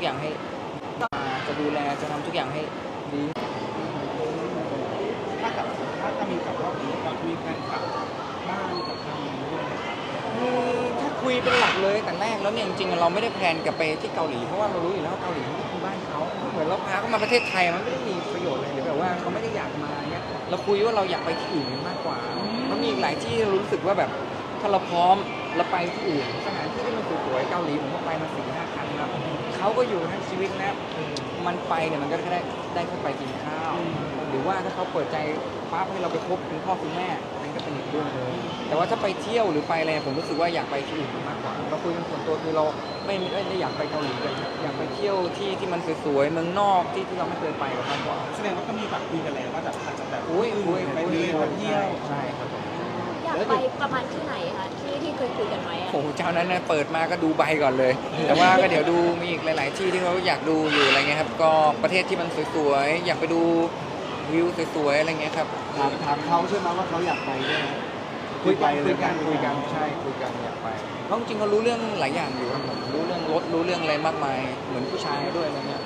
กอย่างให้จะดูแลจะทำทุกอย่างให้ดีถ้ากับถ้าจะมีกับรอบนี้เรามีแฟนคลับบ้านกับทางนี้ด้วยถ้าคุยเป็นหลักเลยแต่แรกแล้วเนี่ยจริงๆเราไม่ได้แพลนกับไปที่เกาหลีเพราะว่าเรารู้อยู่แล้วว่าเกาหลีมันคือบ้านเขาเหมือนเราพาเขามาประเทศไทยมันไม่ได้มีประโยชน์เลยหรือแบบว่าเขาไม่ได้อยากมาเนี่ยเราคุยว่าเราอยากไปที่อื่นมากกว่ามันมีอีกหลายที่เรารู้สึกว่าแบบ ถ้าเราพร้อมเราไปที่อื่นสถานที่ที่มันสวยๆเกาหลีผมก็ไปมาสี่ห้าครั้งแล้วเขาก็อยู่ทั้งชีวิตนะมันไปเนี่ยมันก็ได้ได้เข้าไปกินข้าว หรือว่าถ้าเขาเปิดใจปั๊บให้เราไปพบคุณพ่อคุณแม่นั่นก็เป็นอีกเรื่องหนึงแต่ว่าถ้าไปเที่ยวหรือไปอะไรผมรู้สึกว่าอยากไปที่อื่นมากกว่าเราคุยกันส่วนตัวคือเราไม่ไม่ได้อยากไปเกาหลีกันอยากไปเที่ยวที่ที่มันสวยๆเมืองนอกที่ที่เราไม่เคยไปมากกว่าแสดงว่าก็มีแบบคุยกันแล้วว่าแบบอาจจะแบบอุ้ยคุยไปคุยเที่ยวไปเที่ยวใช่ครับผมอยาก ไปประมาณที่ไหนคะที่ที่เคยคุยกันไว้อะโอ้โหเจ้านั้นนะเปิดมาก็ดูใบก่อนเลย แต่ว่าก็เดี๋ยวดูมีอีกหลาย ๆ ที่ที่เขาอยากดูอยู่อะไรเงี้ยครับก็ประเทศที่มันสวยๆอยากไปดูวิวสวยๆอะไรเงี้ยครับถามถามเขาใช่ไหมว่าเขาอยากไปด้วยไหมคุยกันเลคุยกันคุยกันใช่คุยกันอยากไปเพราะจริงๆเขารู้เรื่องหลายอย่างอยู่ครับผมรู้เรื่องรถรู้เรื่องอะไรมากมาย เหมือนผู้ชายด้วยอะไรเงี้ย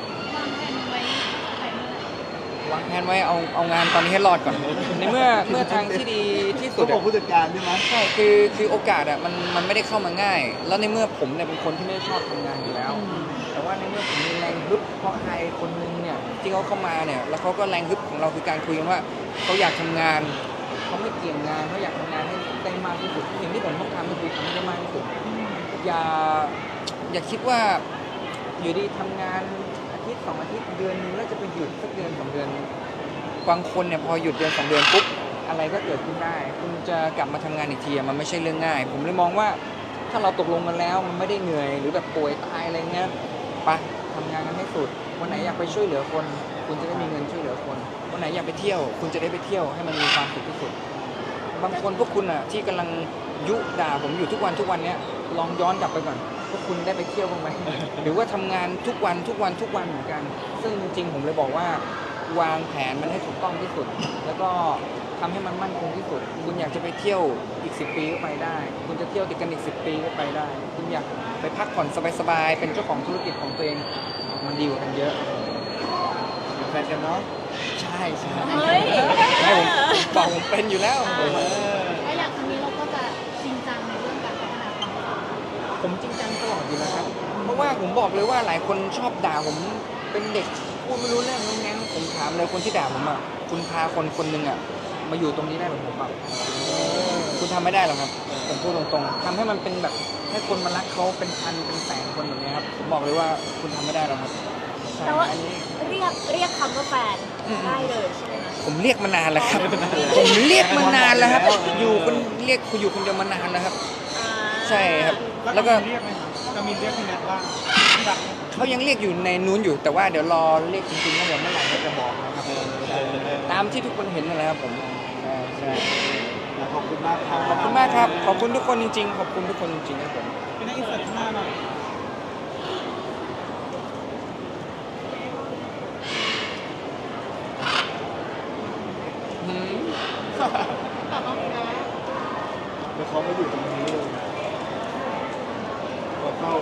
วางแผนไว้เอาเอางานตอนนี้ให้รอดก่อน ในเมื่อเมื่อทางที่ดีที่สุเขาดบอกอะผู้จัดการใช่ไหมใช่คือคือโอกาสอะมันมันไม่ได้เข้ามาง่าย แล้วในเมื่อผมเนี่ยเป็นคนที่ไม่ชอบทำงานอยู่แล้ว แต่ว่าในเมื่อผมมีแรงฮึบเพราะใครคนนึงเนี่ยที่เขาเข้ามาเนี่ยแล้วเขาก็แรงฮึบของเราคือการคุยกันว่าเขาอยากทำงานเขาไม่เกี่ยงงานเขาอยากทำงานให้ได้มากที่สุดสิ่งที่ผมต้องทำก็คือทำให้ได้มากที่สุดอย่าอย่าคิดว่าอยู่ดีทำงานอาทิตย์สองอาทิตย์เดือนนึง บางคนเนี่ยพอหยุดเดือนสองเดือนปุ๊บอะไรก็เกิดขึ้นได้ คุณจะกลับมาทำงานอีกทีมันไม่ใช่เรื่องง่าย ผมเลยมองว่าถ้าเราตกลงกันแล้วมันไม่ได้เหนื่อยหรือแบบป่วยตายอะไรเงี้ยไปทำงานกันให้สุดวันไหนอยากไปช่วยเหลือคน คุณจะได้มีเงินช่วยเหลือคนวันไหนอยากไปเที่ยว คุณจะได้ไปเที่ยวให้มันมีความสุขที่สุด บางคนพวกคุณอะที่กำลังยุด่าผมอยู่ทุกวันทุกวันเนี้ยลองย้อนกลับไปก่อนพวกคุณได้ไปเที่ยวบ้างไหมหรือว่าทำงานทุกวันทุกวันทุกวันเหมือนกัน ซึ่งจริงๆผมเลยบอกว่า วางแผนมันให้ถูกต้องที่สุด แล้วก็ทำให้มันมั่นคงที่สุด คุณอยากจะไปเที่ยวอีก 10 ปีก็ไปได้ คุณจะเที่ยวติดกันอีก 10 ปีก็ไปได้ คุณอยากไปพักผ่อนสบายๆ เป็นเจ้าของธุรกิจของตัวเอง มันดีกว่ากันเยอะแฟนกันเนาะ ใช่ใช่เฮ้ยให้ผมบอกผมเป็นอยู่แล้วผมแล้วอย่างครั้งนี้เราก็จะจริงจังในเรื่องการพัฒนาความสัมพันธ์ผมจริงจังตลอดอยู่แล้วครับ เพราะว่าผมบอกเลยว่าหลายคนชอบด่าผมเป็นเด็กพูดไม่รู้เรื่องงงแงง ผมถามเลยคนที่ด่าผมอะคุณพาคนคนหนึ่งอะมาอยู่ตรงนี้ได้แบบผมเปล่าคุณทำไม่ได้หรอกครับผมพูดตรงๆทำให้มันเป็นแบบให้คนมารักเขาเป็นพันเป็นแสนคนแบบนี้ครับผมบอกเลยว่าคุณทำไม่ได้หรอกครับใช่แต่ว่าอันนี้เรียกเรียกคำว่าแฟนอืมได้เลยใช่ไหมคะผมเรียกมานานแล้วครับผมเรียกมานานแล้วครับ อยู่คนเรียกคุณอยู่คนเดียวมานานแล้วครับอ่าใช่ครับ แล้แล้ววก็ก็เรียกไหมครับ จะมีเรียกพี่แนทว่าที่รักไหมเขายังเรียกอยู่ในนู้นอยู่แต่ว่าเดี๋ยวรอเรียกจริงๆแล้วเดี๋ยวเมื่อไหร่เขาจะบอกนะครับใช่ตามที่ทุกคนเห็นนั่นแหละครับผมใช่ใช่ขอบคุณมากครับขอบคุณมากครับ ขอบคุณทุกคนจริงๆ ขอบคุณทุกคนจริงๆครับผมพี่แนทอินเสิร์ตข้างหน้าหน่อยอืมเดี๋ยวเขาไม่อยู่ตรงนี้เลยขอ เข้า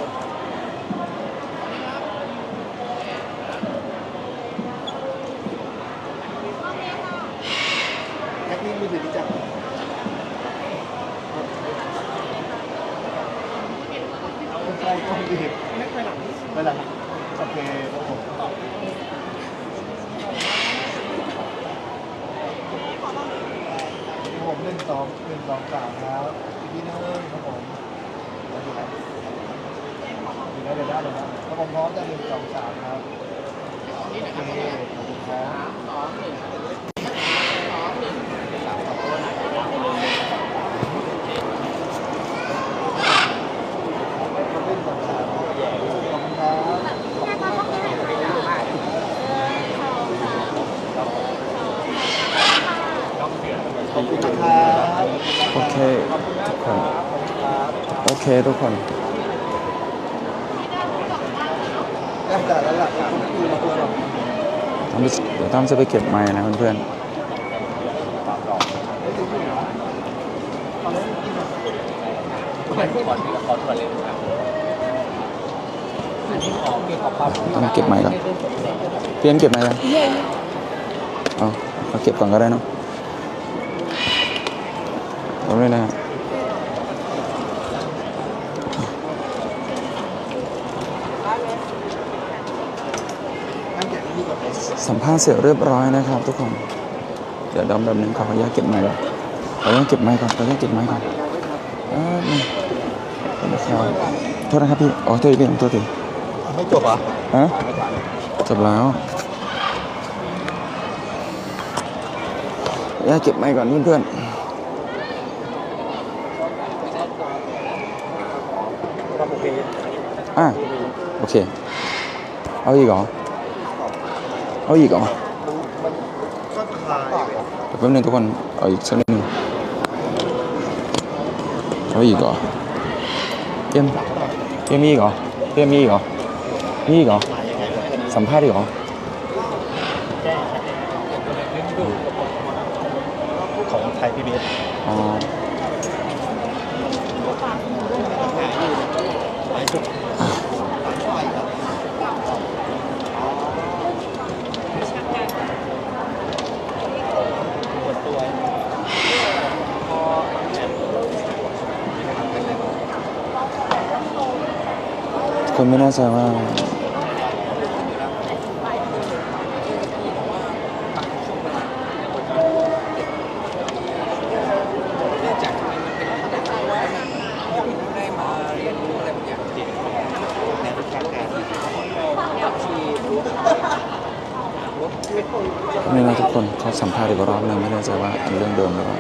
แอคนิ่มือถือจับใช่กล้องดีพี่ไปหลังไปหลังโอเคครับผมผมหนึ่งสองหนึ่งสองสามครับอีกทีนึงครับผมแล้วดูนะดูนะ เดี๋ยวได้เลยนะถ้าผมพร้อมจะหนึ่งสองสามครับโอเคขอบคุณครับขอบคุณสองสามครับขอบคุณครับแม่ตอนต้องไปไหนคะเออสองสามเออสองสามขอบคุณนะครับโอเคขอบคุณมากครับขอบคุณครับโอเคทุกคน ได้ แต่ล้วล่ะทุกทีเราควรแบบทำเดี๋ยวตั้มจะไปเก็บไม้นะเพื่อนไม่ถึงที่ไหนวะตอนนี้กินแบบก่องเก็บไม้ก่อนพี่เอ็มเก็บไม้ยังเอาเอาเก็บก่อนก็ได้เนาะเอาเลยนะ สัมภาษณ์เสร็จเรียบร้อยนะครับ ทุกคน เดี๋ยวดอมแบบนึงขออนุญาตเก็บไม้ก่อนขออนุญาตเก็บไม้ก่อนขออนุญาตเก็บไม้ก่อนแป๊บนึงขอโทษนะครับโทษนะครับพี่อ๋อโทษทีพี่โทษทีไม่จบอะฮะจบแล้วอย่าเก็บไม้ก่อนเพื่อนครับโอเคๆอะโอเค เอาอีกเหรอ เอาอีกเหรอมันก็คลายเดี๋ยวแป๊บนึงทุกคน เอาอีกสักนิดนึงเอาอีกเหรอเอ็มเอ็มมีอีกเหรอเอ็มมีอีกเหรอมีอีกเหรอ สัมภาษณ์อีกเหรอของไทยพีบีเอสอ๋อ คนไม่แน่ใจว่าเนื่องจากมันเป็นได้ได้มาเรียนรู้อะไรบางอย่างจริงในวิชาการที่รู้นี่นะทุกคนเขาสัมภาษณ์อีกรอบหนึงไม่แน่ใจว่าอันเรื่องเดิมหรือเปล่า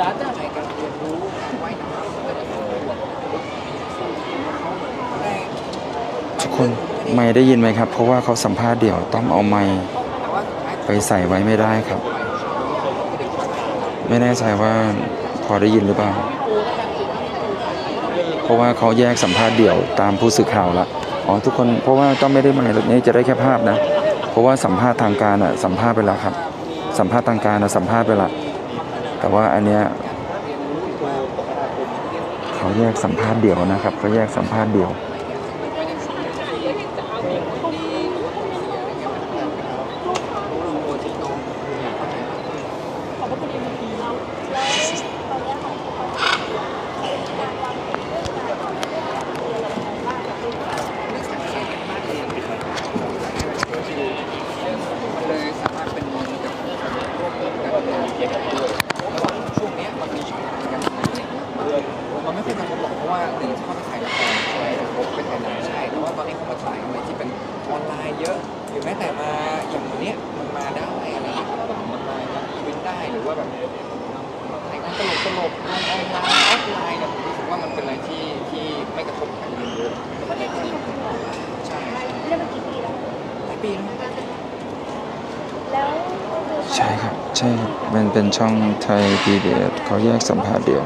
ด้านในการเรียนรู้การว่ายน้ำได้ ทุกคน ไม่ได้ยินไหมครับ เพราะว่าเขาสัมภาษณ์เดี่ยวต้องเอาไม้ไปใส่ไว้ไม่ได้ครับ ไม่แน่ใจว่าพอได้ยินหรือเปล่า เพราะว่าเขาแยกสัมภาษณ์เดี่ยวตามผู้สื่อข่าวละอ๋อทุกคนเพราะว่าก็ไม่ได้ไมค์แบบนี้จะได้แค่ภาพนะ เพราะว่าสัมภาษณ์ทางการอะสัมภาษณ์ไปแล้วครับ สัมภาษณ์ทางการอะสัมภาษณ์ไปละแต่ว่าอันเนี้ยเขาแยกสัมภาษณ์เดี่ยวนะครับเขาแยกสัมภาษณ์เดี่ยว มันเลยสามารถเป็นเหมือนกับรวบรวมการเรียนรู้ด้วยแล้วว่าช่วงเนี้ยมันมีช่องทางการทำงานเนี่ยมันไม่ค่อยกระทบหรอกเพราะว่าหนึ่งเขาไปถ่ายละครใช่กระทบไปถ่ายหนังใช่แต่ว่าตอนนี้เขามาถ่ายอะไรที่เป็นออนไลน์เยอะหรือแม้แต่มาอย่างวันเนี้ยมันมาได้อะไรอย่างเงี้ยครับมันมาอีเวนต์ได้หรือว่าแบบถ่ายงานตลกตลกๆงานออนไลน์ออฟไลน์เนี่ยผมรู้สึกว่ามันเป็นอะไรที่ที่ไม่กระทบการเรียนรู้มันเป็นอะไรที่ใช่ เรียนมากี่ปีแล้ว หลายปีแล้ว แล้ว ใช่ครับ ใช่ครับ มันเป็นช่องไทย PBS เขาแยกสัมภาษณ์เดียว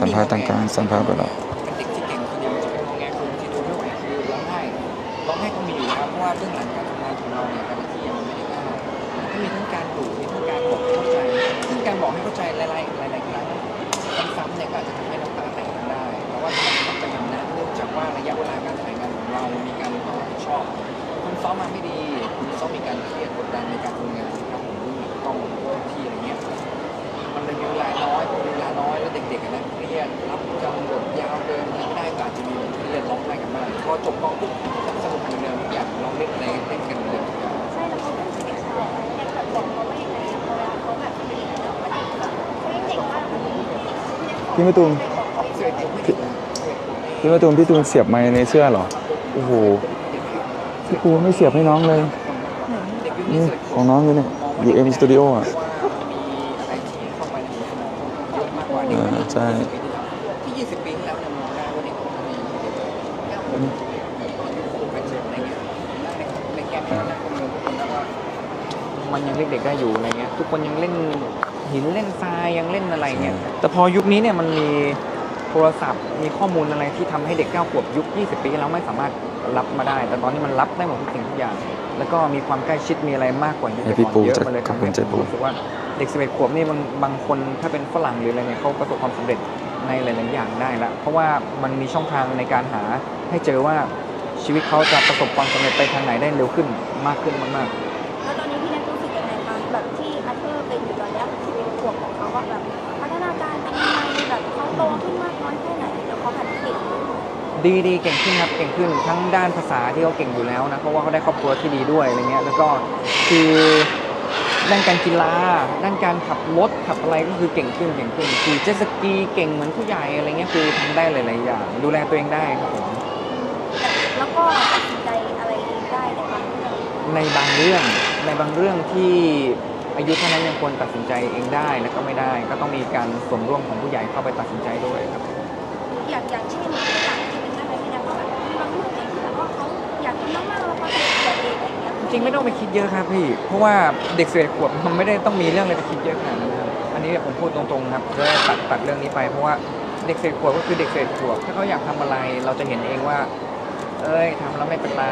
สัมภาษณ์ทางการสัมภาษณ์ไปแล้วเป็นเด็กที่เก่งคนเดียวจะเป็นงองคนที่ดูไม่ไหวคือร้องไห้ร้องไห้ก็มีอยู่แล้วเพราะว่าเบื้องหลังการทำงานของเราเนี่ยแต่ละที่มันไม่ได้ง่ายมันมีทั้งการดุมีทั้งการบอกให้เข้าใจซึ่งการบอกให้เข้าใจหลายๆหลายๆครั้งซ้ำๆเนี่ยก็อาจจะทำให้น้ำตาแตกได้แต่ว่าทำไมต้องเป็นอย่างนั้นเนื่องจากว่าระยะเวลาการถ่ายงานของเรา มีการรับผิดชอบคุณซ้อมมาไม่ดีคุณซ้อมมีการเครียดกดดันในการทำงานนะครับผมมีกล้องทุกที่อะไรเงี้ย มันเลยมีเวลาน้อยพอมีเวลาน้อยแล้วเด็กๆอะนะเครียดรับจำบทยาวเกินไม่ได้ก็อาจจะมีเครียดร้องไห้กันบ้างพอจบกองปุ๊บสนุกเหมือนเดิมอย่างลองเล่นอะไรเล่นกันเหมือนเดิมทุกอย่างใช่แล้วเขาเป็นเด็กชายแค่แบบบอกเขาว่ายังไงอะเวลาเขาแบบเรียนแล้วเขาเฮ้ยเก่งมากเลยพี่มะตูมเสื้อผมไม่ถึงนะเสื้อผมพี่มะตูมพี่ตูนเสียบไม้ในเสื้อหรอโอ้โหพี่ปูไม่เสียบให้น้องเลยนี่ของน้องอยู่เนี่ยอยู่เอ็มสตูดิโออะ ใช่ ที่ 20 ปีที่แล้วเนี่ยมองได้ว่าเด็กคนนี้เด็กแก้วผมตอนยุคผมเป็นเด็กอะไรเงี้ยในในแก้มนั้นคนเมืองคนแล้วก็มันยังเด็กๆได้อยู่อะไรเงี้ยทุกคนยังเล่นหินเล่นทรายยังเล่นอะไรเงี้ยแต่พอยุคนี้เนี่ยมันมีโทรศัพท์มีข้อมูลอะไรที่ทำให้เด็ก9ขวบยุค 20 ปีที่แล้วไม่สามารถรับมาได้ แต่ตอนนี้มันรับได้หมดทุกสิ่งทุกอย่าง แล้วก็มีความใกล้ชิดมีอะไรมากกว่ายุคให้พี่ก่อนปูเยอะจัดมันเลยขอบทำคุให้ณเจ๊ผมปูรู้สึกว่า เด็ก 11 ขวบนี่บางบางคนถ้าเป็นฝรั่งหรืออะไรเนี่ยเขาประสบความสำเร็จในหลาย ๆ อย่างได้ละเพราะว่ามันมีช่องทางในการหาให้เจอว่าชีวิตเขาจะประสบความสำเร็จไปทางไหนได้เร็วขึ้นมากขึ้นมากแล้วตอนนี้พี่แน็กรู้สึกยังไงคะแบบที่อาเธอร์เป็นอยู่ตอนเนี้ยชีวิตขวบของเขาว่าแบบพัฒนาการเป็นยังไงแบบเขาโตขึ้นมากน้อยแค่ไหนเดี๋ยวเขาหัดเก่งๆดีดีเก่งขึ้นครับเก่งขึ้นทั้งด้านภาษาที่เขาเก่งอยู่แล้วนะเพราะว่าเขาได้ครอบครัวที่ดีด้วยอะไรเงี้ยแล้วก็คือ ด้านการกีฬา ด้านการขับรถขับอะไรก็คือเก่งขึ้นเก่งขึ้นขี่เจ็ตสกีเก่งเหมือนผู้ใหญ่อะไรเงี้ยคือทำได้หลายๆอย่าง ดูแลตัวเองได้ครับผมแล้วก็ตัดสินใจอะไรเองได้ในบางเรื่องในบางเรื่องในบางเรื่องที่อายุเท่านั้นยังควรตัดสินใจเองได้แล้วก็ไม่ได้ ก็ต้องมีการสมร่วมของผู้ใหญ่เข้าไปตัดสินใจด้วยครับ รอย่างเงี้ยจริงไม่ต้องไปคิดเยอะครับพี่ เพราะว่าเด็กสิบเอ็ดขวบมันไม่ได้ต้องมีเรื่องอะไรไปคิดเยอะขนาดนั้นครับอันนี้ผมพูดตรงๆครับจะได้ตัดตัดเรื่องนี้ไปเพราะว่าเด็กสิบเอ็ดขวบก็คือเด็กสิบเอ็ดขวบถ้าเขาอยากทำอะไรเราจะเห็นเองว่า เอ้ยทำแล้วไม่เป็นไร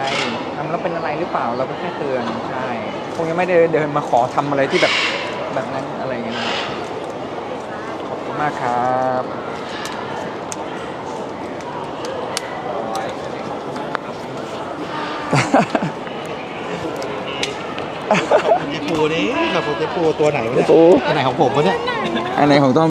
ทำแล้วเป็นอะไรหรือเปล่าเราก็แค่เตือนใช่คงยังไม่ได้เดินมาขอทำอะไรที่แบบแบบนั้นอะไรอย่างเงี้ยครับขอบคุณมากครับ ปูนี้กับผมเจปูตัวไหนวะเนี่ยปูตัวไหนของผมวะเนี่ย อันไหนของต้อง